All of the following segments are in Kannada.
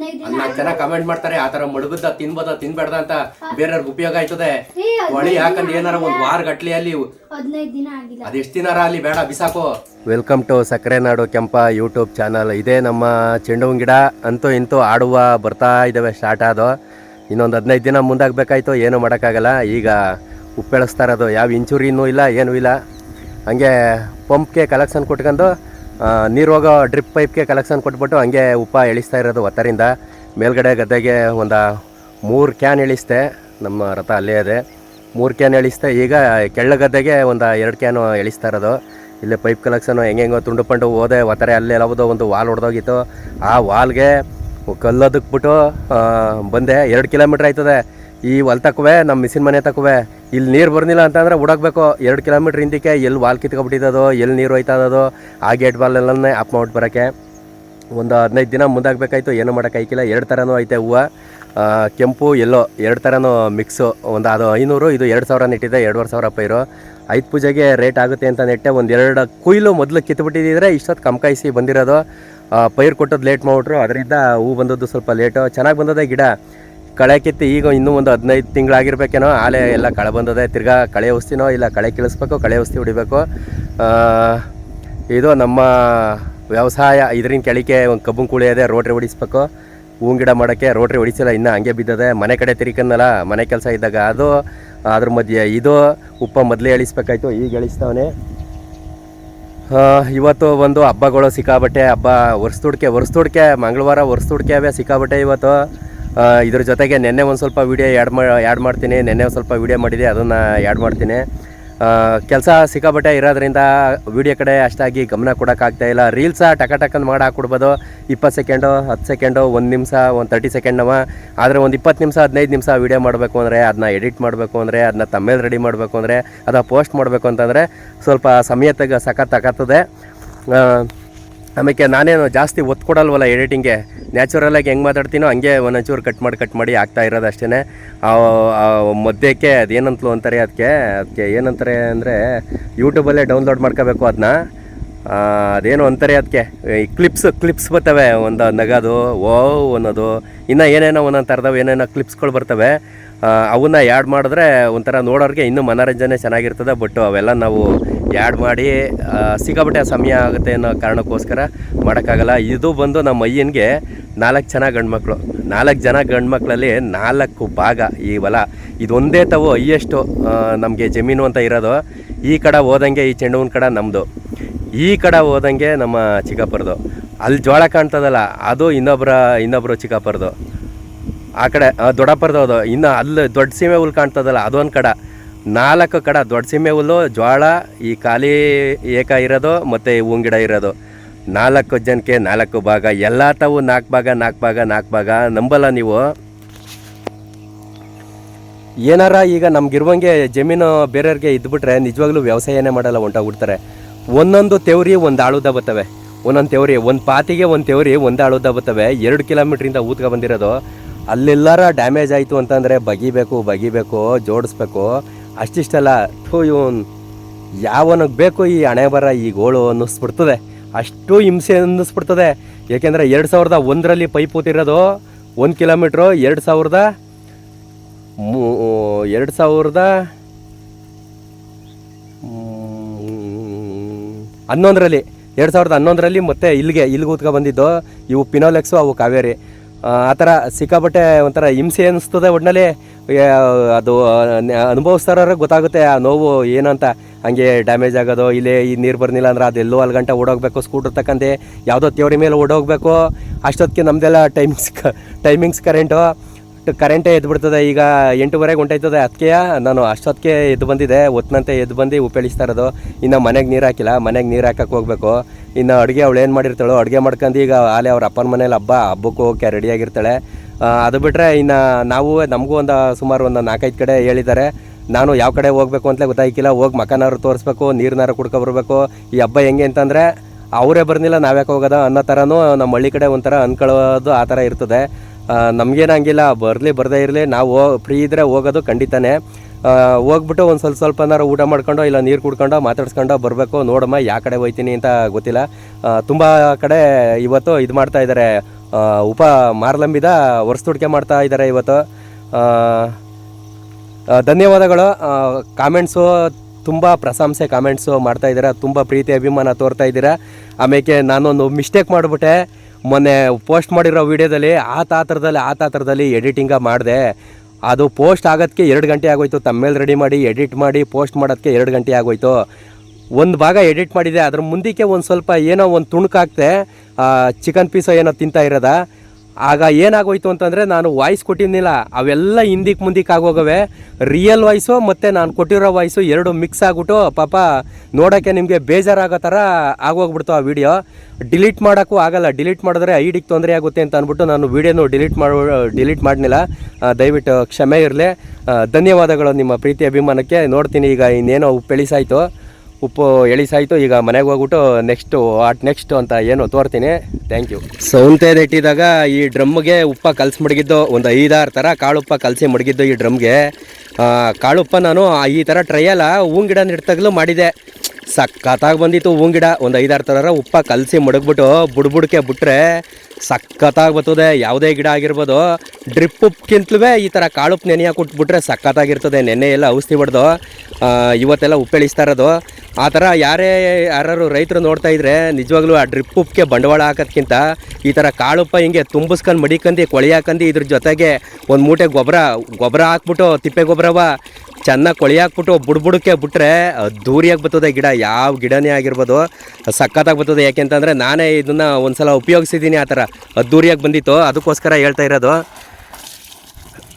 ನಾಲ್ಕು ಜನ ಕಮೆಂಟ್ ಮಾಡ್ತಾರೆ ಆ ತರ ಮಡಗುದ ತಿನ್ಬೋದ ತಿನ್ಬೇಡ್ದ ಅಂತ ಬೇರೆಯವ್ರಿಗೆ ಉಪಯೋಗ ಆಯ್ತದೆ. ಒಳಿ ಹೊಳಿ ಯಾಕಂದ್ರೆ ಏನಾರ ಒಂದ್ ವಾರ ಗಟ್ಲಿ ಅಲ್ಲಿ ಹದಿನೈದು ದಿನ ಆಗಿಲ್ಲ. ಅದೆಷ್ಟು ದಿನಾರ ಅಲ್ಲಿ ಬೇಡ ಬಿಸಾಕು. ವೆಲ್ಕಮ್ ಟು ಸಕ್ಕರೆ ನಾಡು ಕೆಂಪ ಯೂಟ್ಯೂಬ್ ಚಾನಲ್ ಇದೇ ನಮ್ಮ ಚೆಂಡು ಹೂವಿನ ಗಿಡ. ಅಂತೂ ಇಂತೂ ಆಡುವ ಬರ್ತಾ ಇದಾವೆ ಸ್ಟಾರ್ಟ್ ಆದೋ. ಇನ್ನೊಂದು ಹದಿನೈದು ದಿನ ಮುಂದಾಗಬೇಕಾಯ್ತು ಏನೂ ಮಾಡೋಕ್ಕಾಗಲ್ಲ. ಈಗ ಉಪ್ಪೆಳಿಸ್ತಾ ಇರೋದು. ಯಾವ ಇಂಚುರಿನೂ ಇಲ್ಲ ಏನೂ ಇಲ್ಲ. ಹಂಗೆ ಪಂಪ್ಗೆ ಕಲೆಕ್ಷನ್ ಕೊಟ್ಕೊಂಡು ನೀರು ಹೋಗೋ ಡ್ರಿಪ್ ಪೈಪ್ಗೆ ಕಲೆಕ್ಷನ್ ಕೊಟ್ಬಿಟ್ಟು ಹಂಗೆ ಉಪ್ಪ ಎಳಿಸ್ತಾ ಇರೋದು ಒತ್ತರಿಂದ. ಮೇಲ್ಗಡೆ ಗದ್ದೆಗೆ ಒಂದು ಮೂರು ಕ್ಯಾನ್ ಎಳಿಸ್ತೆ ನಮ್ಮ ರಥ ಅಲ್ಲೇ ಇದೆ. ಮೂರು ಕ್ಯಾನ್ ಎಳಿಸ್ತೆ ಈಗ ಕೆಳ್ಳ ಗದ್ದೆಗೆ ಒಂದು ಎರಡು ಕ್ಯಾನು ಎಳಿಸ್ತಾ ಇರೋದು. ಇಲ್ಲಿ ಪೈಪ್ ಕಲೆಕ್ಷನು ಹೆಂಗೆಂಗೋ ತುಂಡು ಪಂಡು ಹೋದೆ, ಒತ್ತರೆ ಅಲ್ಲೇ ಯಾವುದೋ ಒಂದು ವಾಲ್ ಹೊಡೆದೋಗಿತ್ತು ಆ ವಾಲ್ಗೆ ಕಲ್ಲೋದಕ್ಬಿಟ್ಟು ಬಂದೆ. ಎರಡು ಕಿಲೋಮೀಟ್ರ್ ಆಯ್ತದೆ. ಈ ಹೊಲ್ ತಕ್ಕುವೆ, ನಮ್ಮ ಮಿಸಿನ್ ಮನೆ ತಕ್ಕವೆ. ಇಲ್ಲಿ ನೀರು ಬರ್ನಿಲ್ಲ ಅಂತಂದ್ರೆ ಹುಡಕ್ಬೇಕು. ಎರಡು ಕಿಲೋಮೀಟ್ರ್ ಹಿಂದಕ್ಕೆ ಎಲ್ಲಿ ವಾಲ್ ಕಿತ್ಕೊಬಿಟ್ಟಿದ್ದೋ ಎಲ್ಲಿ ನೀರು ಹೋಯ್ತಾ ಇರೋದು ಆ ಗೇಟ್ ಬಾಲೆಲ್ಲನೇ ಅಪ್ ಮಾಡ್ಬಿಟ್ಟು ಬರೋಕ್ಕೆ. ಒಂದು ಹದಿನೈದು ದಿನ ಮುಂದಾಗಬೇಕಾಯ್ತು, ಏನು ಮಾಡೋಕ್ಕಾಯ್ಕಿಲ್ಲ ಎರಡು ಥರನೂ ಐತೆ ಹೂವು. ಕೆಂಪು ಎಲ್ಲೋ ಎರಡು ಥರನೂ ಮಿಕ್ಸು ಒಂದು ಅದು ಐನೂರು, ಇದು ಎರಡು ಸಾವಿರ ನೆಟ್ಟಿದೆ, ಎರಡುವರೆ ಸಾವಿರ ಪೈರು ಐದು ಪೂಜೆಗೆ ರೇಟ್ ಆಗುತ್ತೆ ಅಂತ ನೆಟ್ಟೆ ಒಂದು ಎರಡು ಕುಯ್ಲು ಮೊದಲು ಕಿತ್ಬಿಟ್ಟಿದ್ರೆ ಇಷ್ಟೊತ್ತು ಕಮ್ಕಾಯಿಸಿ ಬಂದಿರೋದು. ಪೈರು ಕೊಟ್ಟದ್ದು ಲೇಟ್ ಮಾಡ್ಬಿಟ್ರು ಅದರಿಂದ ಹೂ ಬಂದದ್ದು ಸ್ವಲ್ಪ ಲೇಟು ಚೆನ್ನಾಗಿ ಬಂದದೆ ಗಿಡ. ಕಳೆ ಕಿತ್ತಿ ಈಗ ಇನ್ನೂ ಒಂದು ಹದಿನೈದು ತಿಂಗಳಾಗಿರ್ಬೇಕೇನೋ, ಆಲೆ ಎಲ್ಲ ಕಳೆ ಬಂದದೆ, ತಿರ್ಗಾ ಕಳೆ ಔಷಧಿನೋ ಇಲ್ಲ ಕಳೆ ಕೀಳಿಸ್ಬೇಕು, ಕಳೆ ಔಷಧಿ ಹೊಡಿಬೇಕು. ಇದು ನಮ್ಮ ವ್ಯವಸಾಯ, ಇದರಿಂದ ಕೆಳಿಕೆ ಒಂದು ಕಬ್ಬು ಕೂಳಿ ಇದೆ, ರೋಟ್ರಿ ಹೊಡಿಸ್ಬೇಕು. ಹೂವಿನ ಗಿಡ ಮಾಡೋಕ್ಕೆ ರೋಟ್ರಿ ಹೊಡಿಸಿಲ್ಲ, ಇನ್ನೂ ಹಂಗೆ ಬಿದ್ದದೆ. ಮನೆ ಕಡೆ ತಿರ್ಕನ್ನಲ್ಲ ಮನೆ ಕೆಲಸ ಇದ್ದಾಗ ಅದು, ಅದ್ರ ಮಧ್ಯೆ ಇದು ಉಪ್ಪ ಮೊದಲೇ ಎಳಿಸ್ಬೇಕಾಯ್ತು, ಈಗ ಎಳಿಸ್ತಾವನೆ. ಇವತ್ತು ಒಂದು ಹಬ್ಬಗಳು ಸಿಕ್ಕಾಬಟ್ಟೆ ಹಬ್ಬ ವರ್ಷದುಡ್ಕೆ ವರ್ಷದುಡ್ಕೆ ಮಂಗಳವಾರ ವರ್ಷದುಡ್ಕೆ ಸಿಕ್ಕಾಬಟ್ಟೆ ಇವತ್ತು. ಇದ್ರ ಜೊತೆಗೆ ನೆನ್ನೆ ಒಂದು ಸ್ವಲ್ಪ ವೀಡಿಯೋ ಆ್ಯಡ್ ಮಾ ಆ್ಯಡ್ ಮಾಡ್ತೀನಿ. ನೆನ್ನೆ ಒಂದು ಸ್ವಲ್ಪ ವೀಡಿಯೋ ಮಾಡಿದೆ, ಅದನ್ನು ಆ್ಯಡ್ ಮಾಡ್ತೀನಿ. ಕೆಲಸ ಸಿಕ್ಕಾಬಟ್ಟೆ ಇರೋದ್ರಿಂದ ವೀಡಿಯೋ ಕಡೆ ಅಷ್ಟಾಗಿ ಗಮನ ಕೊಡೋಕ್ಕಾಗ್ತಾ ಇಲ್ಲ. ರೀಲ್ಸ ಟಕ ಟಕನ್ ಮಾಡಿ ಹಾಕ್ಬಿಡ್ಬೋದು. ಇಪ್ಪತ್ತು ಸೆಕೆಂಡು ಹತ್ತು ಸೆಕೆಂಡು ಒಂದು ನಿಮಿಷ, ಒಂದು ತರ್ಟಿ ಸೆಕೆಂಡವ ಆದರೆ ಒಂದು ಇಪ್ಪತ್ತು ನಿಮಿಷ, ಹದಿನೈದು ನಿಮಿಷ ವೀಡಿಯೋ ಮಾಡಬೇಕು ಅಂದರೆ ಅದನ್ನ ಎಡಿಟ್ ಮಾಡಬೇಕು ಅಂದರೆ ಅದನ್ನ ತಮ್ಮೇಲೆ ರೆಡಿ ಮಾಡಬೇಕು ಅಂದರೆ ಅದನ್ನ ಪೋಸ್ಟ್ ಮಾಡಬೇಕು ಅಂತಂದರೆ ಸ್ವಲ್ಪ ಸಮಯ ತೆಗ, ಸಖತ್ ತಗತ್ತದೆ ಆಮೇಲೆ ನಾನೇನು ಜಾಸ್ತಿ ಒತ್ತು ಕೊಡಲ್ವಲ್ಲ ಎಡಿಟಿಂಗ್ಗೆ ನ್ಯಾಚುರಲಾಗಿ ಹೆಂಗೆ ಮಾತಾಡ್ತೀನೋ ಹಂಗೆ ಒಂದೊಂಚೂರು ಕಟ್ ಮಾಡಿ ಕಟ್ ಮಾಡಿ ಆಗ್ತಾ ಇರೋದು ಅಷ್ಟೇ ಮಧ್ಯಕ್ಕೆ ಅದೇನಂತಲೂ ಅಂತಾರೆ ಅದಕ್ಕೆ ಅದಕ್ಕೆ ಏನಂತಾರೆ ಅಂದರೆ ಯೂಟ್ಯೂಬಲ್ಲೇ ಡೌನ್ಲೋಡ್ ಮಾಡ್ಕೋಬೇಕು ಅದನ್ನ ಅದೇನು ಅಂತಾರೆ ಅದಕ್ಕೆ ಈ ಕ್ಲಿಪ್ಸ್ ಕ್ಲಿಪ್ಸ್ ಬರ್ತವೆ, ಒಂದು ನಗದು ಓ ಅನ್ನೋದು. ಇನ್ನೂ ಏನೇನೋ ಒಂದೊಂದು ಥರದವು ಏನೇನೋ ಕ್ಲಿಪ್ಸ್ಗಳು ಬರ್ತವೆ. ಅವನ್ನ ಯಾಡ್ ಮಾಡಿದ್ರೆ ಒಂಥರ ನೋಡೋರಿಗೆ ಇನ್ನೂ ಮನೋರಂಜನೆ ಚೆನ್ನಾಗಿರ್ತದೆ ಬಟ್ ಅವೆಲ್ಲ ನಾವು ಯಾಡ್ ಮಾಡಿ ಸಿಕ್ಕಾಪಟ್ಟೆ ಸಮಯ ಆಗುತ್ತೆ ಅನ್ನೋ ಕಾರಣಕ್ಕೋಸ್ಕರ ಮಾಡೋಕ್ಕಾಗಲ್ಲ. ಇದು ಬಂದು ನಮ್ಮ ಅಯ್ಯನಿಗೆ ನಾಲ್ಕು ಜನ ಗಂಡ್ಮಕ್ಳು. ನಾಲ್ಕು ಜನ ಗಂಡ್ಮಕ್ಳಲ್ಲಿ ನಾಲ್ಕು ಭಾಗ ಈ ಹೊಲ. ಇದೊಂದೇ ತಾವು ಅಯ್ಯಷ್ಟು ನಮಗೆ ಜಮೀನು ಅಂತ ಇರೋದು. ಈ ಕಡೆ ಹೋದಂಗೆ ಈ ಚೆಂಡು ಹೂವಿನ ಕಡೆ ನಮ್ಮದು ಈ ಕಡೆ ಹೋದಂಗೆ ನಮ್ಮ ಚಿಕ್ಕಪ್ಪರದು. ಅಲ್ಲಿ ಜೋಳ ಕಾಣ್ತದಲ್ಲ, ಅದು ಇನ್ನೊಬ್ಬರ ಇನ್ನೊಬ್ಬರು ಚಿಕ್ಕಪ್ಪರದು. ಆ ಕಡೆ ಆ, ದೊಡ್ಡಪ್ಪರ್ದು ಅದು ಇನ್ನು ಅಲ್ಲಿ ದೊಡ್ಡ ಸೀಮೆ ಹುಲ್ಲು ಕಾಣ್ತದಲ್ಲ ಅದೊಂದು ಕಡೆ. ನಾಲ್ಕು ಕಡೆ ದೊಡ್ಡ ಸೀಮೆ ಹುಲ್ಲು ಜೋಳ ಈ ಖಾಲಿ ಏಕ ಇರೋದು ಮತ್ತು ಹೂವಿನ ಗಿಡ ಇರೋದು. ನಾಲ್ಕು ಜನಕ್ಕೆ ನಾಲ್ಕು ಭಾಗ ಎಲ್ಲ ತಾವು ನಾಲ್ಕು ಭಾಗ ನಾಲ್ಕು ಭಾಗ ನಾಲ್ಕು ಭಾಗ ನಂಬಲ್ಲ ನೀವು. ಏನಾರ ಈಗ ನಮ್ಗಿರುವಂಗೆ ಜಮೀನು ಬೇರೆಯವ್ರಿಗೆ ಇದ್ಬಿಟ್ರೆ ನಿಜವಾಗ್ಲೂ ವ್ಯವಸಾಯನೇ ಮಾಡಲ್ಲ ಹೊಂಟಾಗ್ಬಿಡ್ತಾರೆ ಒಂದೊಂದು ತೆವರಿ ಒಂದು ಆಳುದ ಬರ್ತವೆ ಒಂದೊಂದು ತೆವರಿ ಒಂದು ಪಾತಿಗೆ ಒಂದು ತೆವರಿ ಒಂದು ಆಳುದ ಬರ್ತವೆ ಎರಡು ಕಿಲೋಮೀಟ್ರಿಂದ ಊತ್ಕ ಬಂದಿರೋದು. ಅಲ್ಲೆಲ್ಲಾರ ಡ್ಯಾಮೇಜ್ ಆಯಿತು ಅಂತಂದರೆ ಬಗಿಬೇಕು ಬಗಿಬೇಕು, ಜೋಡಿಸ್ಬೇಕು. ಅಷ್ಟಿಷ್ಟಲ್ಲ, ಥೂ ಇವನ್ ಯಾವನಿಗೆ ಬೇಕು ಈ ಹಣೆ ಬರ ಈ ಗೋಳು ಅನ್ನಿಸ್ಬಿಡ್ತದೆ. ಅಷ್ಟು ಹಿಂಸೆ ಅನ್ನಿಸ್ಬಿಡ್ತದೆ. ಏಕೆಂದರೆ ಎರಡು ಸಾವಿರದ ಒಂದರಲ್ಲಿ ಪೈಪ್ ಓತಿರೋದು ಒಂದು ಕಿಲೋಮೀಟ್ರು, ಎರಡು ಸಾವಿರದ ಮೂ, ಎರಡು ಸಾವಿರದ ಹನ್ನೊಂದರಲ್ಲಿ, ಎರಡು ಸಾವಿರದ ಹನ್ನೊಂದರಲ್ಲಿ ಮತ್ತೆ ಇಲ್ಲಿಗೆ ಇಲ್ಲಿಗೆ ಕೂತ್ಕೊ ಬಂದಿದ್ದು ಇವು ಪಿನೋಲೆಕ್ಸು, ಅವು ಕಾವೇರಿ. ಆ ಥರ ಸಿಕ್ಕಾಪಟ್ಟೆ ಒಂಥರ ಹಿಂಸೆ ಅನ್ನಿಸ್ತದೆ ಒಟ್ಟಿನಲ್ಲಿ ಅದು ಅನುಭವಿಸ್ತಾರ ಗೊತ್ತಾಗುತ್ತೆ ಆ ನೋವು ಏನಂತ. ಹಂಗೆ ಡ್ಯಾಮೇಜ್ ಆಗೋದು, ಇಲ್ಲೇ ಈ ನೀರು ಬರ್ನಿಲ್ಲ ಅಂದ್ರೆ ಅದೆಲ್ಲೋ ಅಲ್ಲಿ ಗಂಟೆ ಓಡೋಗ್ಬೇಕು, ಸ್ಕೂಟರ್ ತಕ್ಕಂತೆ, ಯಾವುದೋ ತೇವರಿ ಮೇಲೆ ಓಡೋಗ್ಬೇಕು. ಅಷ್ಟೊತ್ತಿಗೆ ನಮ್ಮದೆಲ್ಲ ಟೈಮಿಂಗ್ಸ್ ಟೈಮಿಂಗ್ಸ್ ಕರೆಂಟು ಕರೆಂಟೇ ಎದ್ದು ಬಿಡ್ತದೆ. ಈಗ ಎಂಟೂವರೆಗೆ ಹೊಂಟೈತದೆ ಅದಕ್ಕೆ ನಾನು ಅಷ್ಟೊತ್ತಿಗೆ ಎದ್ದು ಬಂದಿದೆ ಒತ್ತನಂತೆ ಎದ್ದು ಬಂದು ಉಪಯೋಗಿಸ್ತಾ ಇರೋದು. ಇನ್ನು ಮನೆಗೆ ನೀರು ಹಾಕಿಲ್ಲ. ಮನೆಗೆ ನೀರು ಹಾಕಕ್ಕೆ ಹೋಗ್ಬೇಕು. ಇನ್ನು ಅಡುಗೆ ಅವಳು ಏನು ಮಾಡಿರ್ತಾಳೋ, ಅಡುಗೆ ಮಾಡ್ಕೊಂಡು ಈಗ ಆಲೆ ಅವ್ರ ಅಪ್ಪನ ಮನೇಲಿ ಹಬ್ಬ, ಹಬ್ಬಕ್ಕೆ ಹೋಗಕ್ಕೆ ರೆಡಿಯಾಗಿರ್ತಾಳೆ ಅದು ಬಿಟ್ಟರೆ ಇನ್ನು ನಾವು, ನಮಗೂ ಒಂದು ಸುಮಾರು ಒಂದು ನಾಲ್ಕೈದು ಕಡೆ ಹೇಳಿದ್ದಾರೆ. ನಾನು ಯಾವ ಕಡೆ ಹೋಗ್ಬೇಕು ಅಂತಲೇ ಗೊತ್ತಾಗಿಲ್ಲ ಹೋಗಿ ಮಕನಾರು ತೋರಿಸ್ಬೇಕು, ನೀರಿನಾರು ಕುಡ್ಕೊ ಬರ್ಬೇಕು. ಈ ಹಬ್ಬ ಹೆಂಗೆ ಅಂತಂದರೆ, ಅವರೇ ಬರ್ನಿಲ್ಲ ನಾವ್ಯಾಕೆ ಹೋಗೋದ ಅನ್ನೋ ಥರನೂ ನಮ್ಮ ಹಳ್ಳಿ ಕಡೆ ಒಂಥರ ಅನ್ಕೊಳ್ಳೋದು ಆ ಥರ ಇರ್ತದೆ. ನಮಗೇನು ಹಂಗಿಲ್ಲ ಬರಲಿ, ಬರದೇ ಇರಲಿ, ನಾವು ಫ್ರೀ ಇದ್ದರೆ ಹೋಗೋದು ಖಂಡಿತನೇ. ಹೋಗ್ಬಿಟ್ಟು ಒಂದು ಸ್ವಲ್ಪ ಸ್ವಲ್ಪನಾರು ಊಟ ಮಾಡ್ಕೊಂಡು ಇಲ್ಲ ನೀರು ಕುಡ್ಕೊಂಡು ಮಾತಾಡ್ಸ್ಕೊಂಡು ಬರಬೇಕು. ನೋಡಮ್ಮ, ಯಾವ ಕಡೆ ಹೋಯ್ತೀನಿ ಅಂತ ಗೊತ್ತಿಲ್ಲ. ತುಂಬ ಕಡೆ ಇವತ್ತು ಇದು ಮಾಡ್ತಾ ಇದ್ದಾರೆ ಉಪ ಮಾರ್ಲಂಬಿದ ವರ್ಷದುಡಿಕೆ ಮಾಡ್ತಾ ಇದ್ದಾರೆ ಇವತ್ತು. ಧನ್ಯವಾದಗಳು. ಕಾಮೆಂಟ್ಸು ತುಂಬ ಪ್ರಶಂಸೆ ಕಾಮೆಂಟ್ಸು ಮಾಡ್ತಾ ಇದ್ದೀರಾ ತುಂಬ ಪ್ರೀತಿ, ಅಭಿಮಾನ ತೋರ್ತಾ ಇದ್ದೀರಾ. ಆಮೇಲೆ ನಾನೊಂದು ಮಿಸ್ಟೇಕ್ ಮಾಡಿಬಿಟ್ಟೆ. ಮೊನ್ನೆ ಪೋಸ್ಟ್ ಮಾಡಿರೋ ವಿಡಿಯೋದಲ್ಲಿ ಆ ತಾತ್ರದಲ್ಲಿ ಆ ತಾತ್ರದಲ್ಲಿ ಎಡಿಟಿಂಗ ಮಾಡಿದೆ. ಅದು ಪೋಸ್ಟ್ ಆಗೋದಕ್ಕೆ ಎರಡು ಗಂಟೆ ಆಗೋಯ್ತು. ತಮ್ಮೇಲೆ ರೆಡಿ ಮಾಡಿ, ಎಡಿಟ್ ಮಾಡಿ, ಪೋಸ್ಟ್ ಮಾಡೋದಕ್ಕೆ ಎರಡು ಗಂಟೆ ಆಗೋಯ್ತು. ಒಂದು ಭಾಗ ಎಡಿಟ್ ಮಾಡಿದೆ. ಅದ್ರ ಮುಂದಕ್ಕೆ ಒಂದು ಸ್ವಲ್ಪ ಏನೋ ಒಂದು ತುಣುಕಾಗ್ತೆ. ಚಿಕನ್ ಪೀಸೋ ಏನೋ ತಿಂತಾ ಇರೋದ? ಆಗ ಏನಾಗೋಯ್ತು ಅಂತಂದರೆ ನಾನು ವಾಯ್ಸ್ ಕೊಟ್ಟಿದ್ದಿಲ್ಲ ಅವೆಲ್ಲ ಹಿಂದಿಕ್ ಮುಂದಕ್ಕೆ ಆಗೋಗವೆ. ರಿಯಲ್ ವಾಯ್ಸು ಮತ್ತು ನಾನು ಕೊಟ್ಟಿರೋ ವಾಯ್ಸು ಎರಡು ಮಿಕ್ಸ್ ಆಗಿಬಿಟ್ಟು ಪಾಪ ನೋಡೋಕ್ಕೆ ನಿಮಗೆ ಬೇಜಾರಾಗೋ ಥರ ಆಗೋಗ್ಬಿಡ್ತು ಆ ವಿಡಿಯೋ ಡಿಲೀಟ್ ಮಾಡೋಕ್ಕೂ ಆಗಲ್ಲ. ಡಿಲೀಟ್ ಮಾಡಿದ್ರೆ ಐಡಿಗೆ ತೊಂದರೆ ಆಗುತ್ತೆ ಅಂತ ಅಂದ್ಬಿಟ್ಟು ನಾನು ವೀಡಿಯೋನು ಡಿಲೀಟ್ ಮಾಡೋ ಡಿಲೀಟ್ ಮಾಡಲಿಲ್ಲ. ದಯವಿಟ್ಟು ಕ್ಷಮೆ ಇರಲಿ. ಧನ್ಯವಾದಗಳು ನಿಮ್ಮ ಪ್ರೀತಿ ಅಭಿಮಾನಕ್ಕೆ. ನೋಡ್ತೀನಿ ಈಗ ಇನ್ನೇನೋ ಉಪ್ಪೆಳಿಸಾಯ್ತು. ಉಪ್ಪು ಎಳಿಸಾಯಿತು, ಈಗ ಮನೆಗೆ ಹೋಗ್ಬಿಟ್ಟು ನೆಕ್ಸ್ಟು ಆಟ್ ನೆಕ್ಸ್ಟ್ ಅಂತ ಏನು ತೋರ್ತೀನಿ. ಥ್ಯಾಂಕ್ ಯು ಸೌಂತೆ ನೆಟ್ಟಿದಾಗ ಈ ಡ್ರಮ್ಗೆ ಉಪ್ಪ ಕಲಸಿ ಮಡಗಿದ್ದು, ಒಂದು ಐದಾರು ಥರ ಕಾಳುಪ್ಪ ಕಲಸಿ ಮಡಗಿದ್ದು ಈ ಡ್ರಮ್ಗೆ. ಕಾಳುಪ್ಪ ನಾನು ಈ ಥರ ಟ್ರೈಯಲ್ಲ ಹೂವಿನ ಗಿಡ ನೆಡ್ತಾಗಲೂ ಮಾಡಿದೆ. ಸಖತ್ತಾಗಿ ಬಂದಿತ್ತು ಹೂವು ಗಿಡ. ಒಂದು ಐದಾರು ಥರ ಉಪ್ಪ ಕಲಸಿ ಮಡಗ್ಬಿಟ್ಟು ಬುಡ್ಬುಡ್ಕೆ ಬಿಟ್ರೆ ಸಖತ್ತಾಗಿ ಬರ್ತದೆ. ಯಾವುದೇ ಗಿಡ ಆಗಿರ್ಬೋದು. ಡ್ರಿಪ್ ಉಪ್ಗಿಂತಲೂ ಈ ಥರ ಕಾಳುಪ್ಪು ನೆನೆ ಕೊಟ್ಬಿಟ್ರೆ ಸಖತ್ತಾಗಿರ್ತದೆ. ನೆನ್ನೆ ಎಲ್ಲ ಔಷಧಿ ಹೊಡೆದು ಇವತ್ತೆಲ್ಲ ಉಪ್ಪೆಳಿಸ್ತಾ ಇರೋದು. ಆ ಥರ ಯಾರೇ ಯಾರು ರೈತರು ನೋಡ್ತಾ ಇದ್ರೆ ನಿಜವಾಗ್ಲೂ ಆ ಡ್ರಿಪ್ ಉಪ್ಪಿಗೆ ಬಂಡವಾಳ ಹಾಕೋದ್ಕಿಂತ ಈ ಥರ ಕಾಳುಪ್ಪ ಹಿಂಗೆ ತುಂಬಿಸ್ಕೊಂಡು ಮಡಿಕಂದು ಕೊಳಿ ಹಾಕಂದು ಇದ್ರ ಜೊತೆಗೆ ಒಂದು ಮೂಟೆ ಗೊಬ್ಬರ ಗೊಬ್ಬರ ಹಾಕ್ಬಿಟ್ಟು ತಿಪ್ಪೆ ಗೊಬ್ಬರವ ಚೆನ್ನಾಗಿ ಕೊಳಿ ಹಾಕ್ಬಿಟ್ಟು ಬುಡ್ಬುಡಕ್ಕೆ ಬಿಟ್ಟರೆ ದೂರಿಯಾಗಿ ಬರ್ತದೆ ಗಿಡ. ಯಾವ ಗಿಡನೇ ಆಗಿರ್ಬೋದು ಸಖತ್ತಾಗಿ ಬರ್ತದೆ. ಯಾಕೆಂತಂದರೆ ನಾನೇ ಇದನ್ನು ಒಂದು ಸಲ ಉಪಯೋಗಿಸಿದ್ದೀನಿ ಆ ಥರ. ಅದ್ದೂರಿಯಾಗಿ ಬಂದಿತ್ತು. ಅದಕ್ಕೋಸ್ಕರ ಹೇಳ್ತಾ ಇರೋದು.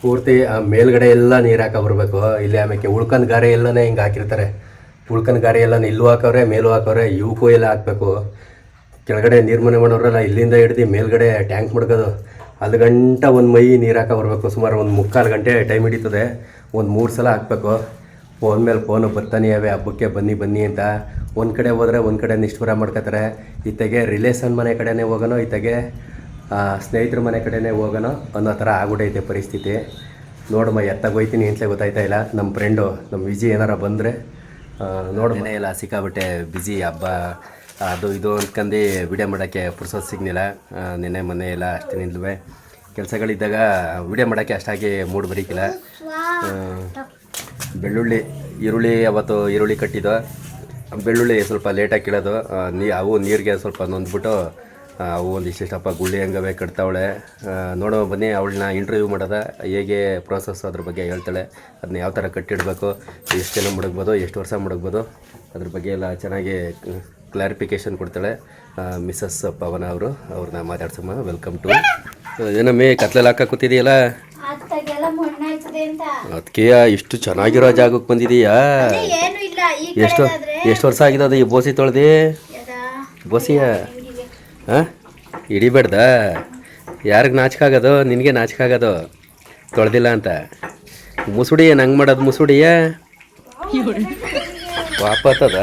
ಪೂರ್ತಿ ಮೇಲ್ಗಡೆ ಎಲ್ಲ ನೀರು ಹಾಕ ಬರಬೇಕು. ಇಲ್ಲಿ ಆಮೇಲೆ ಉಳ್ಕೊಂಡ್ ಗಾರೆ ಎಲ್ಲನೇ ಹಿಂಗೆ ಹಾಕಿರ್ತಾರೆ. ಉಳ್ಕಂದ್ ಗಾರೆ ಎಲ್ಲ ಇಲ್ಲೂ ಹಾಕವ್ರೆ, ಮೇಲೂ ಹಾಕವ್ರೆ ಇವಕ್ಕೂ ಎಲ್ಲ ಹಾಕಬೇಕು. ಕೆಳಗಡೆ ನೀರು ಮನೆ ಮಾಡೋರೆಲ್ಲ ಇಲ್ಲಿಂದ ಹಿಡ್ದು ಮೇಲ್ಗಡೆ ಟ್ಯಾಂಕ್ ಮಡ್ಕೋದು. ಅಲ್ಲಿ ಗಂಟ ಒಂದು ಮೈ ನೀರು ಹಾಕ ಬರಬೇಕು. ಸುಮಾರು ಒಂದು ಮುಕ್ಕಾಲು ಗಂಟೆ ಟೈಮ್ ಹಿಡಿತದೆ. ಒಂದು ಮೂರು ಸಲ ಹಾಕಬೇಕು. ಫೋನ್ ಮೇಲೆ ಫೋನು ಬರ್ತಾನೆ ಅವೆ ಹಬ್ಬಕ್ಕೆ ಬನ್ನಿ ಬನ್ನಿ ಅಂತ. ಒಂದು ಕಡೆ ಹೋದರೆ ಒಂದು ಕಡೆ ನಿಷ್ಠುರ ಮಾಡ್ಕೋತಾರೆ. ಇತ್ತಗೆ ರಿಲೇಷನ್ ಮನೆ ಕಡೆನೇ ಹೋಗೋಣ ಇತ್ತಗೆ ಸ್ನೇಹಿತರ ಮನೆ ಕಡೆನೇ ಹೋಗೋಣ ಅನ್ನೋ ಥರ ಆಗ್ಬಿಟ್ಟೈತೆ ಪರಿಸ್ಥಿತಿ. ನೋಡಮ್ಮ, ಎತ್ತಾಗ ಹೋಯ್ತೀನಿ ಅಂತಲೇ ಗೊತ್ತಾಯ್ತಾ ಇಲ್ಲ. ನಮ್ಮ ಫ್ರೆಂಡು ನಮ್ಮ ವಿಜಿ ಏನಾರ ಬಂದರೆ ನೋಡಮ್ಮ. ಇಲ್ಲ ಸಿಕ್ಕಾಬಿಟ್ಟೆ ಬ್ಯುಸಿ ಹಬ್ಬ, ಅದು ಇದು ಅಂದ್ಕಂಡು ವಿಡಿಯೋ ಮಾಡೋಕ್ಕೆ ಪುರ್ಸೋದು ಸಿಗ್ನಿಲ್ಲ ನಿನ್ನೆ ಮೊನ್ನೆ ಎಲ್ಲ ಅಷ್ಟೇನಿಲ್ವೇ ಕೆಲಸಗಳಿದ್ದಾಗ ವಿಡಿಯೋ ಮಾಡೋಕ್ಕೆ ಅಷ್ಟಾಗಿ ಮೂಡ್ ಬರೀಕಿಲ್ಲ. ಬೆಳ್ಳುಳ್ಳಿ, ಈರುಳ್ಳಿ ಅವತ್ತು ಈರುಳ್ಳಿ ಕಟ್ಟಿದ್ದು. ಬೆಳ್ಳುಳ್ಳಿ ಸ್ವಲ್ಪ ಲೇಟಾಗಿ ಕೀಳೋದು. ನೀ ಅವು ನೀರಿಗೆ ಸ್ವಲ್ಪ ನೊಂದ್ಬಿಟ್ಟು ಅವು ಒಂದು ಇಷ್ಟಿಷ್ಟಪ್ಪ ಗುಳ್ಳಿ ಹಂಗವೆ ಕಟ್ತಾವಳೆ. ನೋಡೋ ಬನ್ನಿ ಅವಳನ್ನ ಇಂಟರ್ವ್ಯೂ ಮಾಡೋದ ಹೇಗೆ ಪ್ರೋಸೆಸ್ ಅದ್ರ ಬಗ್ಗೆ ಹೇಳ್ತಾಳೆ. ಅದನ್ನ ಯಾವ ಥರ ಕಟ್ಟಿಡಬೇಕು ಎಷ್ಟು ಜನ ಮುಡಗ್ಬೋದು ಎಷ್ಟು ವರ್ಷ ಮುಡಗ್ಬೋದು ಅದ್ರ ಬಗ್ಗೆ ಎಲ್ಲ ಚೆನ್ನಾಗಿ ಕ್ಲಾರಿಫಿಕೇಶನ್ ಕೊಡ್ತಾಳೆ. ಮಿಸ್ಸಸ್ ಪವನ ಅವರು ಅವ್ರನ್ನ ಮಾತಾಡ್ಸಮ್ಮ ವೆಲ್ಕಮ್ ಟು ಏನಮ್ಮಿ ಕತ್ಲಲ್ಲಿ ಹಾಕ ಕೂತಿದೆಯಲ್ಲ? ಅದಕ್ಕೆ ಇಷ್ಟು ಚೆನ್ನಾಗಿರೋ ಜಾಗಕ್ಕೆ ಬಂದಿದೀಯಾ? ಎಷ್ಟು ಎಷ್ಟು ವರ್ಷ ಆಗಿದೆ ಅದು ಈ ಬೋಸಿ ತೊಳೆದಿ? ಬೋಸಿಯ? ಹಾಂ? ಹಿಡಿಬೇಡ್ದ. ಯಾರಿಗೆ ನಾಚಿಕಾಗೋದು ನಿನಗೆ ನಾಚಿಕಾಗೋದು ತೊಳೆದಿಲ್ಲ ಅಂತ. ಮುಸುಡಿ ನಂಗೆ ಮಾಡೋದು ಮುಸುಡಿಯ? ವಾಪತ್ತದ.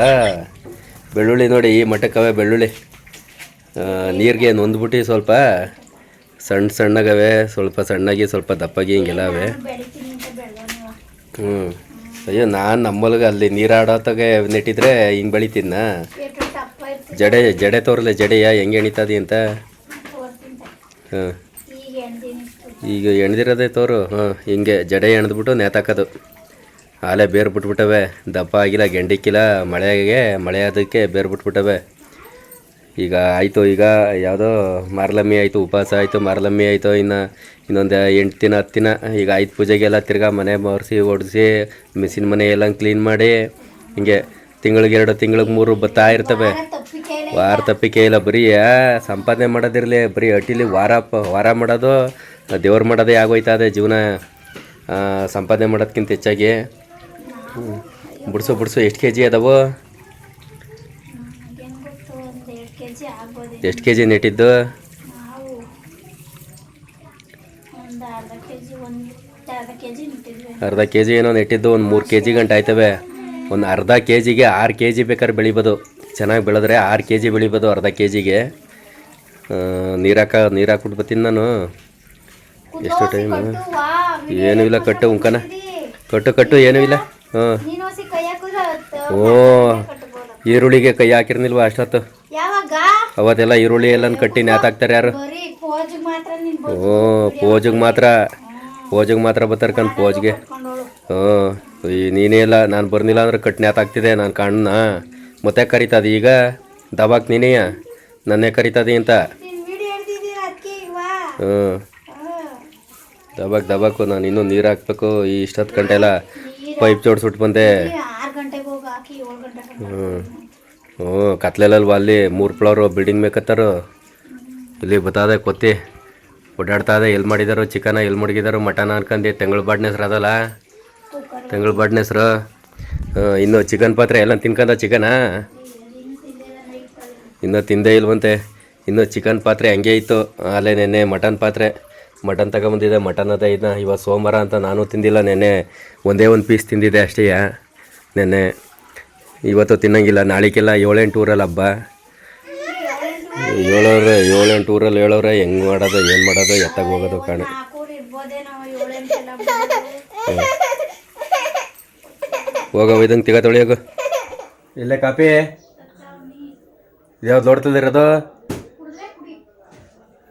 ಬೆಳ್ಳುಳ್ಳಿ ನೋಡಿ, ಈ ಮಟ್ಟಕ್ಕವೆ ಬೆಳ್ಳುಳ್ಳಿ. ನೀರಿಗೆ ನೊಂದ್ಬಿಟ್ಟು ಸ್ವಲ್ಪ ಸಣ್ಣ ಸಣ್ಣಗವೆ, ಸ್ವಲ್ಪ ಸಣ್ಣಗೆ, ಸ್ವಲ್ಪ ದಪ್ಪಾಗಿ ಹಿಂಗೆಲ್ಲ ಅವೆ. ಹ್ಞೂ ಅಯ್ಯೋ, ನಾನು ನಮ್ಮಲ್ಗೆ ಅಲ್ಲಿ ನೀರಾಡೋತ್ತಾಗೆ ನೆಟ್ಟಿದ್ರೆ ಹಿಂಗೆ ಬೆಳಿತೀನಿ ಜಡೆ ಜಡೆ ತೋರಲೆ ಜಡೆಯ, ಹೆಂಗೆ ಎಣಿತದಿ ಅಂತ? ಹಾಂ. ಈಗ ಎಣ್ದಿರೋದೇ ತೋರು, ಹಾಂ, ಹಿಂಗೆ ಜಡೆ ಎಣ್ದ್ಬಿಟ್ಟು ನೇತಾಕೋದು. ಆಲೆ ಬೇರು ಬಿಟ್ಬಿಟ್ಟವೆ ದಪ್ಪ ಆಗಿಲ್ಲ, ಗೆಂಡಿಕ್ಕಿಲ್ಲ ಮಳೆಗೆ ಮಳೆ ಅದಕ್ಕೆ ಬೇರು ಬಿಟ್ಬಿಟ್ಟವೆ ಈಗ ಆಯಿತು, ಈಗ ಯಾವುದೋ ಮಾರ್ಲಮ್ಮಿ ಆಯಿತು, ಉಪವಾಸ ಆಯಿತು, ಮಾರ್ಲಮ್ಮಿ ಆಯಿತು, ಇನ್ನು ಇನ್ನೊಂದು ಎಂಟು ದಿನ, ಹತ್ತು ದಿನ, ಈಗ ಆಯ್ತು ಪೂಜೆಗೆಲ್ಲ ತಿರ್ಗಾ ಮನೆ ಮರೆಸಿ ಒಡಿಸಿ, ಮಿಷಿನ್ ಮನೆ ಎಲ್ಲ ಕ್ಲೀನ್ ಮಾಡಿ, ಹಿಂಗೆ ತಿಂಗಳಿಗೆ ಎರಡು, ತಿಂಗಳಿಗೆ ಮೂರು ಬತ್ತಾ ಇರ್ತವೆ. ವಾರ ತಪ್ಪಿಕೆ ಇಲ್ಲ ಬರೀ ಸಂಪಾದನೆ ಮಾಡೋದಿರಲಿ ಬರೀ ಅಟಿಲಿ ವಾರ ವಾರ ಮಾಡೋದು ದೇವ್ರು ಮಾಡೋದೇ ಆಗೋಯ್ತದೆ ಜೀವನ. ಆ, ಸಂಪಾದನೆ ಮಾಡೋದಕ್ಕಿಂತ ಹೆಚ್ಚಾಗಿ. ಬಿಡಿಸು ಬಿಡಿಸು ಎಷ್ಟು ಕೆ ಜಿ ಅದಾವು? ಎಷ್ಟು ಕೆ ಜಿ ನೆಟ್ಟಿದ್ದು? ಅರ್ಧ ಕೆ ಜಿ ಏನೋ ನೆಟ್ಟಿದ್ದು ಒಂದು ಮೂರು ಕೆ ಜಿ ಗಂಟೆ ಆಯ್ತವೆ. ಒಂದು ಅರ್ಧ ಕೆ ಜಿಗೆ ಆರು ಕೆ ಜಿ ಬೇಕಾದ್ರೆ ಬೆಳಿಬೋದು. ಚೆನ್ನಾಗಿ ಬೆಳೆದ್ರೆ ಆರು ಕೆ ಜಿ ಬೆಳಿಬೋದು ಅರ್ಧ ಕೆ ಜಿಗೆ ನೀರಾಕ ನೀರು ಹಾಕ್ಬಿಟ್ಟು ಬರ್ತೀನಿ ನಾನು. ಎಷ್ಟು ಟೈಮ್ ಏನೂ ಇಲ್ಲ ಕಟ್ಟು ಉಂಕನ. ಕಟ್ಟು ಕಟ್ಟು ಏನೂ ಇಲ್ಲ. ಹಾಂ. ಓ ಈರುಳ್ಳಿಗೆ ಕೈ ಹಾಕಿರ್ನಿಲ್ವಾ ಅಷ್ಟೊತ್ತು? ಅವತ್ತೆಲ್ಲ ಈರುಳ್ಳಿ ಎಲ್ಲ ಕಟ್ಟಿ ನೇತಾಕ್ತಾರೆ ಯಾರು? ಓ ಪೋಜಿಗೆ ಮಾತ್ರ ಪೋಜಿಗೆ ಮಾತ್ರ ಬರ್ತಾರ್ಕಂದ್ ಪೋಜ್ಗೆ. ಹ್ಞೂ ಈ ನೀನೇ ಇಲ್ಲ ನಾನು ಬರ್ನಿಲ್ಲ ಅಂದ್ರೆ ಕಟ್ ನೇತಾಕ್ತಿದೆ ನಾನು ಕಣ್ಣ ಮತ್ತೆ ಕರಿತದೆ ಈಗ. ದಬಾಕ್ ನೀನೇ ನನ್ನೇ ಕರಿತದೆ ಅಂತ. ಹ್ಞೂ. ದಬಾಕ್ ದಬಾಕು ನಾನು ಇನ್ನೂ ನೀರು ಹಾಕ್ಬೇಕು. ಈ ಇಷ್ಟೊತ್ತು ಗಂಟೆ ಎಲ್ಲ ಪೈಪ್ ಜೋಡ್ಸ್ಬಿಟ್ಟು ಬಂದೆ. ಹ್ಞೂ. ಹ್ಞೂ ಕತ್ಲೆಲ್ಲಲ್ವ ಅಲ್ಲಿ? ಮೂರು ಫ್ಲೋರು ಬಿಲ್ಡಿಂಗ್ ಮೇಕತ್ತಾರು ಇಲ್ಲಿ ಬತ್ತದೆ ಕೊತ್ತಿ. ಓಡಾಡ್ತಾ ಎಲ್ಲಿ ಮಾಡಿದಾರೋ ಚಿಕನ ಎಲ್ಲಿ ಮಡಗಿದಾರೋ ಮಟನ್ ಅನ್ಕಂಡು ತೆಂಗಳ ಬಾಡ್ನ ಹೆಸ್ರು ಅದಲ್ಲ. ತೆಂಗಳ ಬಾಡ್ನ ಹೆಸ್ರು. ಇನ್ನು ಚಿಕನ್ ಪಾತ್ರೆ ಎಲ್ಲ ತಿನ್ಕಂದ ಚಿಕನಾ? ಇನ್ನೂ ತಿಂದೇ ಇಲ್ವಂತೆ. ಇನ್ನು ಚಿಕನ್ ಪಾತ್ರೆ ಹಂಗೆ ಇತ್ತು. ಅಲ್ಲೇ ನೆನ್ನೆ ಮಟನ್ ಪಾತ್ರೆ. ಮಟನ್ ತಗೊಂಬಂದಿದ್ದೆ. ಮಟನ್ ಅದ ಇದನ್ನ ಇವತ್ತು ಸೋಮವಾರ ಅಂತ ನಾನು ತಿಂದಿಲ್ಲ. ನೆನ್ನೆ ಒಂದೇ ಒಂದು ಪೀಸ್ ತಿಂದಿದ್ದೆ ಅಷ್ಟೇ. ನೆನ್ನೆ ಇವತ್ತು ತಿನ್ನಂಗಿಲ್ಲ. ನಾಳಿಗೆಲ್ಲ ಏಳೆಂಟು ಊರಲ್ಲಿ ಹಬ್ಬ. ಏಳವ್ರೆ ಏಳೆಂಟು ಊರಲ್ಲಿ ಹೇಳೋರೆ ಹೆಂಗೆ ಮಾಡೋದು ಏನು ಮಾಡೋದು ಎತ್ತಾಗ ಹೋಗೋದು ಕಾಣ. ಹೋಗೋ ಇದಂಗೆ ತಿಗ ತೊಳಿಯೋಗ ಇಲ್ಲೇ ಕಾಪಿ. ಯಾವ್ದು ನೋಡ್ತದಿರೋದು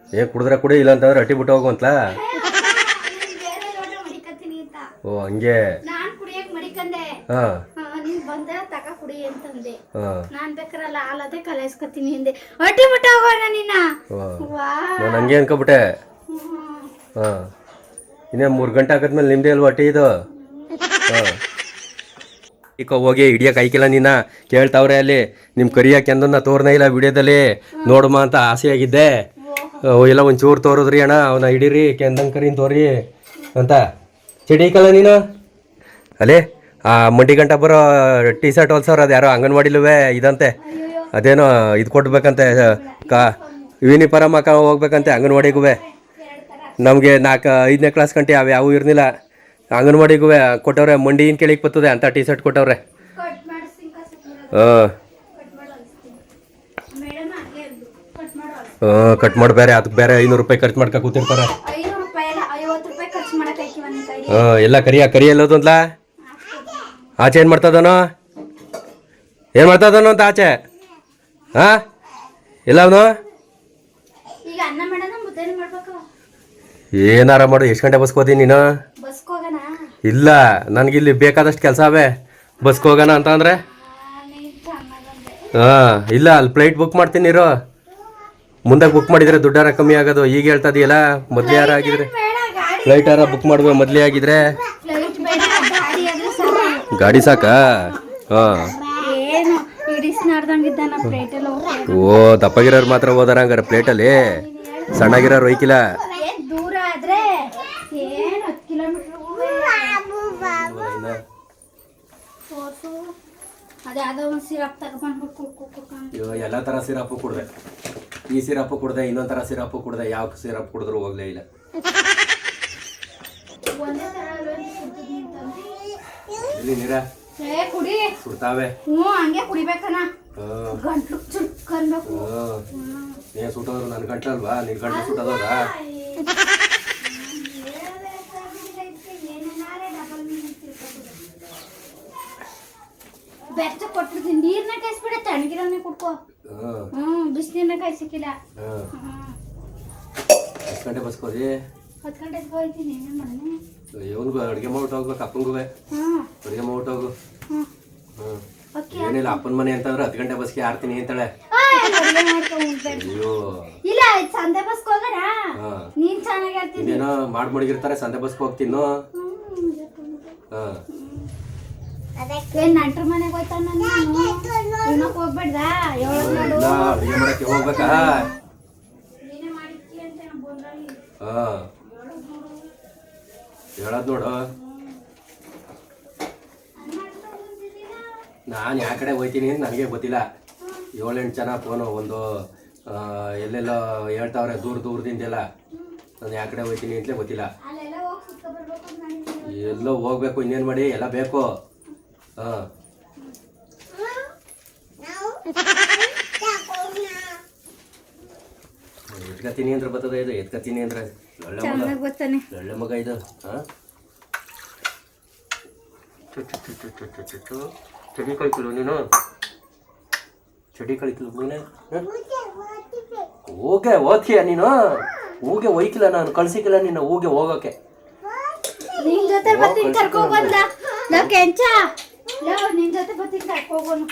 ಏ ಕುಡಿದ್ರೆ ಕುಡಿ ಇಲ್ಲ ಅಂತಂದ್ರೆ ಅಟ್ಟಿ ಬಿಟ್ಟು ಹೋಗುವಂತಲ ಓ ಹಂಗೆ. ನಾನ್ ಕುಡಿಯಕ್ ಮಡಿಕಂದೆ. ಹಾಂ. ನೀನ್ ಹಂಗೆ ಅನ್ಕೊಬಿಟ್ಟೆ. ಹಾಂ. ಇನ್ನೇ ಮೂರು ಗಂಟೆ ಹಾಕದ್ಮೇಲೆ ನಿಮ್ದೇ ಅಲ್ವಾ ಅಟ್ಟಿ ಇದು? ಹಾಂ. ಈಗ ಹೋಗಿ ಹಿಡಿಯಕ್ಕೆ ಆಯ್ಕಿಲ್ಲ ನೀನ. ಕೇಳ್ತಾವ್ರೆ ಅಲ್ಲಿ ನಿಮ್ಮ ಕರಿಯಕ್ಕೆ ಎಂದನ್ನ ತೋರ್ನೇ ಇಲ್ಲ ವಿಡಿಯೋದಲ್ಲಿ. ನೋಡಮ್ಮ ಅಂತ ಆಸೆಯಾಗಿದ್ದೆ. ಇಲ್ಲ ಒಂಚೂರು ತೋರಿದ್ರಿ ಅಣ್ಣ ಅವನ ಹಿಡೀರಿ ಕೆಂದಂಗೆ ಕರೀನ್ ತೋರಿ ಅಂತ. ಚಡಿಕಲ್ಲ ನೀನು? ಅಲೇ ಆ ಮಂಡಿ ಗಂಟ ಬರೋ ಟೀ ಶರ್ಟ್ ಹೊಲ್ಸವ್ರು ಅದು ಯಾರೋ ಅಂಗನವಾಡಿಲುವೆ ಇದಂತೆ. ಅದೇನೋ ಇದು ಕೊಡ್ಬೇಕಂತೆ ಕಾ ಯೂನಿಫಾರಮ್ ಹಾಕ ಹೋಗ್ಬೇಕಂತೆ ಅಂಗನವಾಡಿಗೂ ನಮಗೆ ನಾಲ್ಕು ಐದನೇ ಕ್ಲಾಸ್ ಗಂಟೆ ಅವು ಯಾವೂ ಇರ್ನಿಲ್ಲ. ಅಂಗನವಾಡಿಗೂ ಕೊಟ್ಟವ್ರೆ ಮಂಡಿ ಏನು ಕೇಳಿಕ್ ಬರ್ತದೆ ಅಂತ ಟೀ ಶರ್ಟ್ ಕೊಟ್ಟವ್ರೆ ಹಾಂ. ಹಾಂ ಕಟ್ ಮಾಡಿ ಬೇರೆ ಅದಕ್ಕೆ ಬೇರೆ ಐನೂರು ರೂಪಾಯಿ ಖರ್ಚು ಮಾಡ್ಕೊ ಕೂತಿರ್ತಾರೆ. ಹಾಂ ಎಲ್ಲ ಕರಿಯ ಕರಿ ಎಲ್ಲೋದು ಅಂತಲ ಆಚೆ ಏನು ಮಾಡ್ತದನೋ ಏನು ಮಾಡ್ತದನೋ ಅಂತ ಆಚೆ? ಹಾಂ? ಇಲ್ಲ ಅವನು? ಏನಾರ ಮಾಡು ಎಷ್ಟು ಗಂಟೆ ಬಸ್ಕೋತೀನಿ ನೀನು? ಇಲ್ಲ ನನಗಿಲ್ಲಿ ಬೇಕಾದಷ್ಟು ಕೆಲಸ ಅವೇ. ಬಸ್ಗೆ ಹೋಗೋಣ ಅಂತ ಅಂದರೆ ನೀನ್ ಹಾಂ ಇಲ್ಲ ಅಲ್ಲಿ ಫ್ಲೈಟ್ ಬುಕ್ ಮಾಡ್ತೀನಿ ಇರೋ. ಮುಂದೆ ಬುಕ್ ಮಾಡಿದರೆ ದುಡ್ಡಾರ ಕಮ್ಮಿ ಆಗೋದು? ಈಗ ಹೇಳ್ತಾ ಇದೆಯಲ್ಲ ಮೊದಲೇ ಯಾರ ಆಗಿದ್ರೆ? ಫ್ಲೈಟ್ ಯಾರ ಬುಕ್ ಮಾಡುವ ಮೊದಲೇ ಆಗಿದ್ರೆ? ಗಾಡಿ ಸಾಕಾ. ಹಾಂ. ಓ ದಪ್ಪಗಿರೋರು ಮಾತ್ರ ಹೋದಾರ ಹಂಗಾರೆ ಪ್ಲೇಟಲ್ಲಿ ಸಣ್ಣಗಿರೋರು ಒಯ್ಕಿಲ್ಲ ಆದ್ರೆ ಏನ್ ಹತ್ತು ಕಿಲೋಮೀಟರ್ ಎಲ್ಲಾ ಒಂದು ಸಿರಪ್ ತಗೊಂಡ್ಬಿಟ್ಟು ಕುಡ್ಕೊ ಕುಡ್ಕೊಂಡು ಎಲ್ಲ ಥರ ಸಿರಪ್ಪು ಕುಡ್ದೆ. ಈ ಸಿರಪ್ ಕುಡ್ದೆ ಇನ್ನೊಂದು ತರ ಸಿರಪ್ಪು ಕುಡ್ದೆ ಯಾವ ಸಿರಪ್ ಕುಡಿದ್ರು ಹೋಗ್ಲೇ ಇಲ್ಲ. ಒಂದೇ ಥರ ಅಲ್ವೇನ್ ಕುಡ್ದಿದ್ನಿ ಅಂತಂದ್ರೆ. ಇಲ್ಲಿ ನೀರ. ಏ ಕುಡಿ. ಸುಡ್ತಾವೆ. ಹ್ಞೂ ಹಂಗೆ ಕುಡಿಬೇಕನ. ಹಾಂ. ಗಂಟ್ಲು ಚುಕ್ ಅನ್ಬೇಕು ಹಾಂ ನೀನು ಸುಟ್ಟೋದ್ರು ನನ್ನ ಗಂಟ್ಲಲ್ವಾ? ನಿನ್ನ ಗಂಟ್ಲು ಸುಟ್ಟೋದ ಬೆಚ್ಚ ಕೊಟ್ಟಿರ್ತೀನಿ. ನೀರ್ನ ಕಾಯಿಸ್ಬಿಡ ತಣ್ಣಗಿರೋನೆ ಕುಡ್ಕೋ. ಹ್ಮ್ ಬಿಸಿನೀರ್ನ ಕಾಯಿಸಿಕ್ಕಿಲ್ಲ. ಹಾಂ. ಹ್ಮ್ ಎಷ್ಟು ಗಂಟೆ ಬಸ್ಕೋರಿ ಹತ್ತು ಗಂಟೆ ಹೋಯ್ತೀನಿ ಏನೇನು ಮಾಡೋಣ? ಇವನ್ಗೂ ಅಡುಗೆ ಮಾಡ್ಬಿಟ್ಟು ಹೋಗ್ಬೇಕು ಅಪ್ಪಂಗೂ ಹ್ಮ್ ಅಡುಗೆ ಮಾಡ್ಬಿಟ್ಟು ಹೋಗು. ಏನಿಲ್ಲ ಅಪ್ಪನ ಮನೆ ಅಂತಂದ್ರೆ ಹತ್ತು ಗಂಟೆ ಬಸ್ಗೆ ಆರ್ತೀನಿ ಅಂತಾಳೆ. ಇಲ್ಲ ಸಂತೆ ಬಸ್ಗೆ ಹೋಗೋಣ? ನೀನ್ ಚೆನ್ನಾಗಿ ಏನೋ ಇನ್ನೇನೋ ಮಾಡಿ ಮಡಗಿರ್ತಾರೆ ಸಂತೆ ಬಸ್ಗೆ ಹೋಗ್ತೀನೋ? ಹಾಂ. ಏನ್ ನಂಟ್ರ ಮನೆಗೆ ಹೋಯ್ತಾನ ನಾನು? ತಿನ್ನಕ್ ಹೋಗ್ಬೇಡ್ದ? ಹೇಳೋದ್ ನೋಡು ಇಲ್ಲ ಅಡುಗೆ ಮಾಡಕ್ಕೆ ಹೋಗ್ಬೇಕಾ? ನೀನೇ ಹೇಳದ್ ನೋಡು. ನಾನು ಯಾವ ಕಡೆ ಹೋಯ್ತೀನಿ ಅಂತ ನನಗೆ ಗೊತ್ತಿಲ್ಲ. ಏಳೆಂಟು ಜನ ಫೋನು ಒಂದು ಎಲ್ಲೆಲ್ಲ ಹೇಳ್ತಾವ್ರೆ ದೂರ ದೂರದಿಂದೆಲ್ಲ. ನಾನು ಯಾವ ಕಡೆ ಹೋಯ್ತೀನಿ ಅಂತಲೇ ಗೊತ್ತಿಲ್ಲ. ಎಲ್ಲೋ ಹೋಗ್ಬೇಕು ಇನ್ನೇನು ಮಾಡಿ? ಎಲ್ಲ ಬೇಕು. ಎತ್ಕತೀನಿ ಅಂದ್ರೆ ಬರ್ತದ ಇದು? ಎತ್ಕತೀನಿ ಅಂದ್ರೆ ಒಳ್ಳೆ ಮಗ. ಬರ್ತಾನೆ ಒಳ್ಳೆ ಮಗ ಇದು. ಹಾಂ. ತೆಗಿಕೊಯ್ಕಲು ನೀನು? ಚಡಿ ಕಳಿತಿಲ್ಲ ಮಗನೇ? ಹೋಗೆ ಓದ್ತೀಯ ನೀನು? ಹೂಗೆ ಒಯ್ಕಿಲ್ಲ ನಾನು ಕಳ್ಸಿಕ್ಕಿಲ್ಲ ನೀನು ಹೂಗೆ ಹೋಗೋಕೆ. ನಿನ್ ಜೊತೆ ಬರ್ತೀನಿ ಕರ್ಕೊ ಬಂದ. ನಾ ಕೆಂಚ. ಲೋ ನಿನ್ ಜೊತೆ ಬರ್ತೀನಿ ಕರ್ಕೋಗೋನು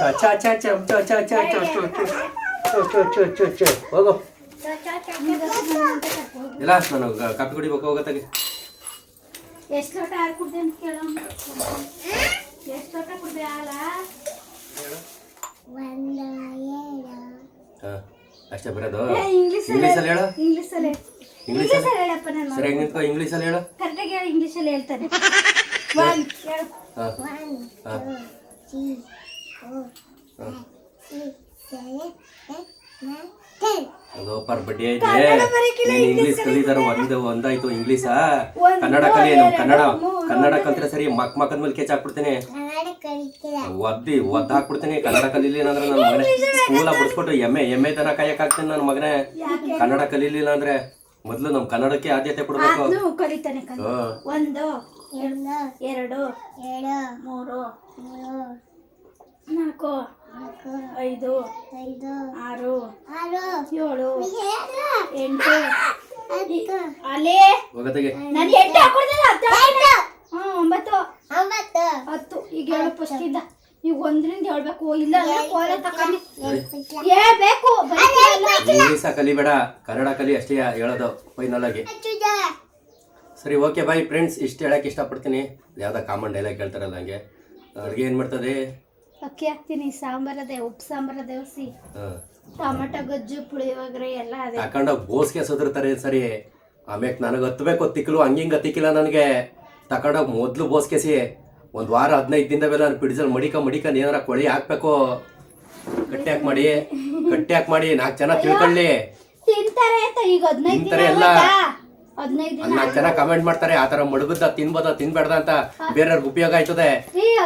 ಚ ಚ ಚ ಚ ಚ ಚ ಚ ಚ ಚ ಚ ಚ ಚ ಚ ಚ ಹೋಗು ಇಲ್ಲ ನಾನು ಕಾಫಿ ಕುಡಿಬೇಕು ಹೋಗತ್ತಾಗೆ ಎಷ್ಟು ಲೋಟ ಹಾಲು ಕುಡ್ದೆ ಅಂತ ಕೇಳೋ ಎಷ್ಟು ಲೋಟ ಕುಡ್ದೆ ಹಾಲ ಹಾಂ ಅಷ್ಟೇ ಬರೋದು ಇಂಗ್ಲಿಷ್ ಇಂಗ್ಲೀಷಲ್ಲಿ ಹೇಳು ಇಂಗ್ಲಿಷಲ್ಲಿ ಇಂಗ್ಲೀಷಲ್ಲಿ ಇಂಗ್ಲಿಷಲ್ಲಿ ಹೇಳಪ್ಪ ನಾನು ಸರಿಯಾಗಿ ನಿಂತ್ಕೋ ಇಂಗ್ಲೀಷಲ್ಲಿ ಹೇಳು ಕರೆಕ್ಟಾಗಿ ಇಂಗ್ಲಿಷಲ್ಲಿ ಹೇಳ್ತಾನೆ ಅದು ಪರ್ ಬಡ್ಡಿ ಐತೆ ಇಂಗ್ಲೀಷ್ ಕಲಿತಾರ ಒಂದು ಒಂದಾಯ್ತು ಇಂಗ್ಲೀಷಾ ಕನ್ನಡ ಕಲಿ ನಾವು ಕನ್ನಡ ಕನ್ನಡ ಕಲ್ತ್ರೆ ಸರಿ ಮಕ್ ಮಕ್ಕದ ಮೇಲೆ ಕೆಚ್ ಹಾಕ್ಬಿಡ್ತೇನೆ. ಒದ್ದಿ ಒದ್ದ ಹಾಕ್ಬಿಡ್ತೇನೆ. ಕನ್ನಡ ಕಲೀಲಿಲ್ಲ ಅಂದ್ರೆ ನನ್ನ ಮಗನೇ ಸ್ಕೂಲ ಬಿಡಿಸ್ಬಿಟ್ಟು ಎಮ್ಮೆ ಎಮ್ಮೆ ತನ ಕಾಯಕ್ ಹಾಕ್ತೇನೆ ನನ್ನ ಮಗನೇ. ಕನ್ನಡ ಕಲೀಲಿಲ್ಲ ಅಂದ್ರೆ ಮೊದ್ಲು ನಮ್ ಕನ್ನಡಕ್ಕೆ ಆದ್ಯತೆ ಕೊಡ್ಬೇಕು. ಎರಡು ಏಳು ಮೂರು ನಾಲ್ಕು ನಾಲ್ಕು ಐದು ಐದು ಆರು ಆರು ಏಳು ಎಂಟು ಅಲೇ ಹ್ಞೂ ಒಂಬತ್ತು. ಒಂಬತ್ತು. ಹತ್ತು. ಈಗ ಹೇಳು ಫಸ್ಟ್ ಇದ್ದ. ನೀವು ಒಂದ್ರಿಂದ ಹೇಳ್ಬೇಕು. ಇಲ್ಲ ಕೋಲ ತಕೊಂಡಿ ಹೇಳ್ಬೇಕು ಕಲಿಬೇಡ ಕನ್ನಡ ಕಲಿ ಅಷ್ಟೇ ಹೇಳೋದು ಫೈನಲ್ ಆಗಿ. ಸರಿ ಓಕೆ ಬಾಯ್ ಫ್ರೆಂಡ್ಸ್ ಇಷ್ಟು ಹೇಳಕ್ಕೆ ಇಷ್ಟಪಡ್ತೀನಿ. ಯಾವ್ದೋ ಕಾಮನ್ ಡೈಲಾಗ್ ಹೇಳ್ತಾರಲ್ಲ ಹಂಗೆ. ಅಡುಗೆ ಏನು ಮಾಡ್ತದೆ? ಅಕ್ಕಿ ಹಾಕ್ತೀನಿ. ಸಾಂಬಾರದೆ ಉಪ್ಪು ಸಾಂಬಾರದೆ ಹಸಿ ಟೊಮೆಟೊ ಗೊಜ್ಜು ಪುಳಿಯೋಗರೆ ಎಲ್ಲ ಅದೇ. ತಕೊಂಡೋಗಿ ಬೋಸ್ಗೆ ಸೋದಿರ್ತಾರೆ ಸರಿ. ಆಮ್ಯಾಕ್ ನನಗೆ ಹತ್ತಬೇಕು ತಿಕ್ಕಲು ಹಂಗಿಂಗ ತಿಕ್ಕಿಲ್ಲ ನನಗೆ. ತಕೊಂಡೋಗಿ ಮೊದಲು ಬೋಸ್ಕೆಸಿ ಒಂದು ವಾರ ಹದಿನೈದು ದಿನದ ಮೇಲೆ ನಾನು ಪಿಡಿಸಲ್ ಮಡಿಕ ಮಡಿಕ ಏನಾರ ಕೊಳಿ ಹಾಕ್ಬೇಕು. ಕಟ್ಟಿ ಹಾಕಿ ಮಾಡಿ ಕಟ್ಟಿ ಹಾಕಿ ಮಾಡಿ ನಾಲ್ಕು ಜನ ತಿಳ್ಕೊಳ್ಳಿ. ತಿಂತಾರೆ ಅಂತ ಈಗ ಹದಿನೈದು ದಿನ ತಿಂತಾರೆ ಎಲ್ಲ. ಆಗೋಯ್ತಾ? ಹದಿನೈದು ದಿನ ನಾಲ್ಕು ಜನ ಕಮೆಂಟ್ ಮಾಡ್ತಾರೆ ಆ ಥರ ಮಡಗುದ್ದ ತಿನ್ಬೋದ ತಿನ್ಬೇಡ್ದ ಅಂತ ಬೇರೆಯವ್ರಿಗೆ ಉಪಯೋಗ ಆಯ್ತದೆ.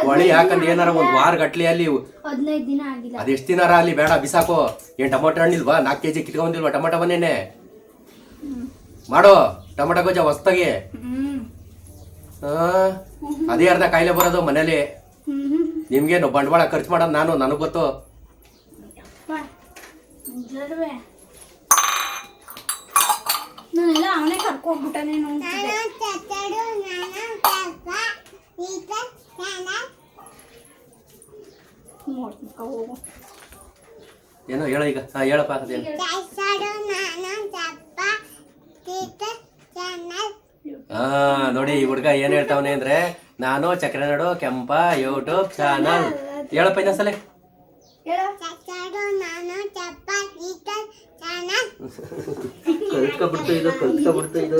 ಹೊಳಿ ಹಾಕಂದ್ ಏನಾರ ಒಂದು ವಾರ ಗಟ್ಲಿ ಅಲ್ಲಿ ಹದಿನೈದು ದಿನ ಆಗಿಲ್ಲ. ಅದೆಷ್ಟು ದಿನಾರ ಅಲ್ಲಿ ಬೇಡ ಬಿಸಾಕೋ. ಏನ್ ಟೊಮೊಟೊ ಹಣ್ಣಿಲ್ವಾ? ನಾಲ್ಕು ಕೆಜಿ ಕಿಟ್ಕೊಂಡಿಲ್ವಾ ಟೊಮೊಟೊ ಬನ್ನೇನೆ ಮಾಡೋ ಟೊಮೊಟೊ ಗೊಜ್ಜ ಹೊಸ್ತಾಗಿ. ಅದೇ ಅರ್ಧ ಕಾಯಿಲೆ ಬರೋದು ಮನೇಲಿ. ನಿಮ್ಗೇನು ಬಂಡವಾಳ ಖರ್ಚು ಮಾಡೋದು ನಾನು ನನಗೆ ಗೊತ್ತು? ನಾನೆಲ್ಲ ಅವನೇ ಕರ್ಕೊಂಡ್ಬಿಟ್ಟಾನೆ ನೋಡ್ತಿದ್ದೆ ನೋಡ್ತೀನಿ ಹೋಗು. ಏನೋ ಹೇಳ ಈಗ. ಹಾ ಹೇಳಪ್ಪ ಅದೇನು ಹಾ ನೋಡಿ ಈ ಹುಡುಗ ಏನ್ ಹೇಳ್ತಾವನೆ ಅಂದ್ರೆ ನಾನು ಚಕ್ರನಾಡು ಕೆಂಪ ಯೂಟ್ಯೂಬ್ ಚಾನಲ್ ಹೇಳಪ್ಪ ಇನ್ನೊಂದ್ಸಲ. ಹೇಳು. ಕಲ್ತ್ಕೊಬಿಡ್ತು ಇದು ಕಲ್ತ್ಕೊಬಿಡ್ತು ಇದು